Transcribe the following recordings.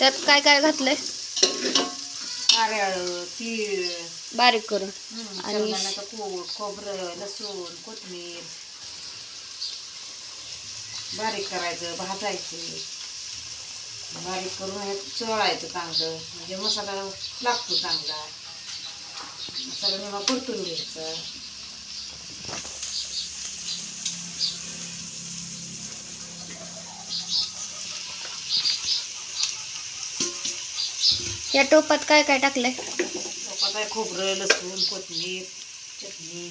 त्यात काय काय घातलंय? नारळ तीळ. बारीक करून. हं, आणि- शेंगदाण्याचं कूट खोबरं लसूण कोथिंबीर. बारीक करायचं भाजायचे. बारीक करून हे चोळायचं चांगलं. म्हणजे मसाला लागतो चांगला. मसाला निमा परतून घ्यायचा. या टोपात काय काय टाकलंय? आहे खोबरं लसूण कोथमीर चटणी.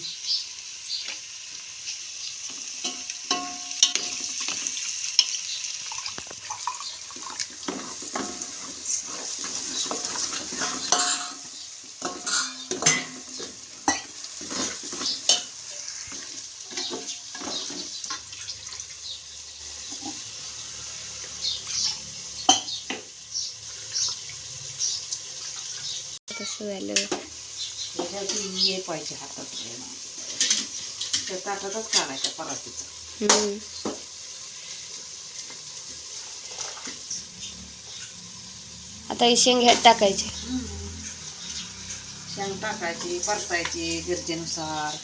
झालं ये पाहिजे हातात ताटातच काढायच्या परातीचं हम्म. आता ही शेंग ह्यात टाकायची. शेंग टाकायची परतायची गरजेनुसार.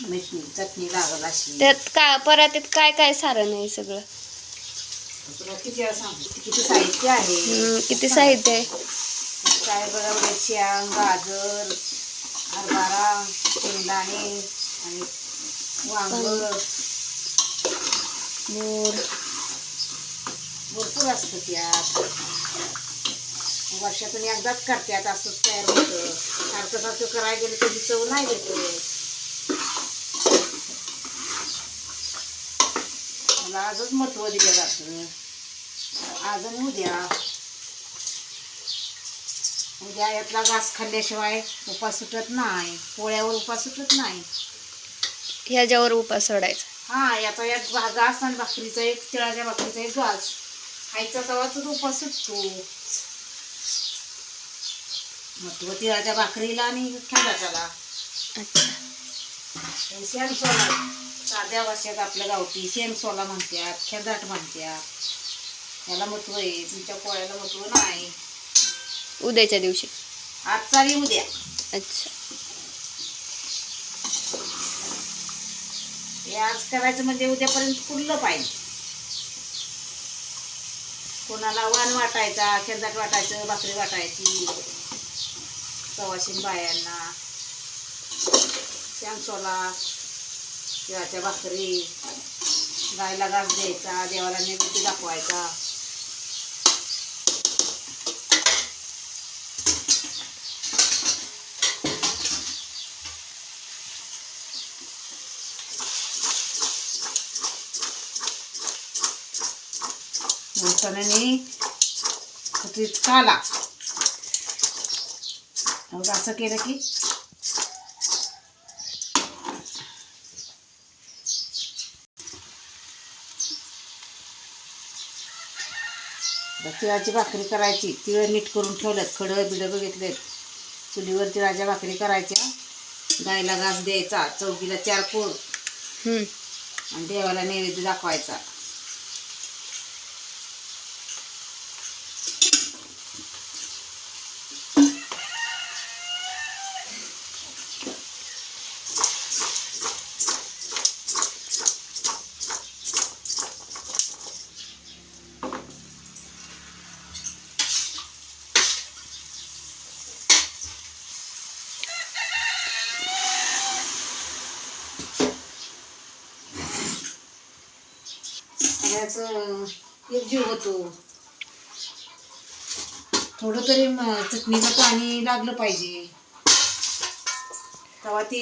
मीठ चटणी लागल अशी. त्यात काय परातीत काय काय सारण आहे सगळं? तुला किती साहित्य आहे? हम्म, किती साहित्य आहे? काय बघा बघा शेंग गाजर हरभरा शेंगदाणे आणि वांग. मोर भरपूर असतं त्यात वर्षातून एकदाच करतात असंच तयार होतं. सारखं सारखं करायला गेलं कधी चव नाही देत मला आजच महत्त्व दिलं जातं. आज आणि उद्या. उद्या यातला घास खाल्ल्याशिवाय उपास सुटत नाही. पोळ्यावर उपास सुटत नाही. ह्याच्यावर उपास सोडायचा. हा याचा एक भा- घास आणि भाकरीचा एक तिळाच्या भाकरीचा एक घास. खायचा तवाच उपास सुटतो. महत्त्व तिळाच्या भाकरीला आणि खेळाच्याला अच्छा. शेण सोला साध्या भाषेत आपल्या गावठी शेण सोला म्हणतात खेदाट म्हणतात. याला महत्त्व आहे. तुमच्या पोळ्याला महत्त्व नाही. उद्याच्या दिवशी. आजचा आणि उद्या. अच्छा. हे आज करायचं म्हणजे उद्यापर्यंत पुरलं पाहिजे. कोणाला वाण वाटायचा खेळदाट वाटायचं भाकरी वाटायची सवाशीन बायांना श्यामसोला तिळाच्या भाकरी गायला घास द्यायचा देवाला नैवेद्य दाखवायचा. काला. मग असं केलं की तिळाची भाकरी करायची. तिळ नीट करून ठेवल्यात खडं बिडं बघितलेत. चुलीवर तिळाच्या भाकरी करायच्या. गायला घास द्यायचा. चौकीला चार हम्म. आणि देवाला नैवेद्य दाखवायचा. सगळ्याचं एकजीव होतो. थोडं तरी चटणीचं चटणीला पाणी लागलं पाहिजे. तेव्हा ती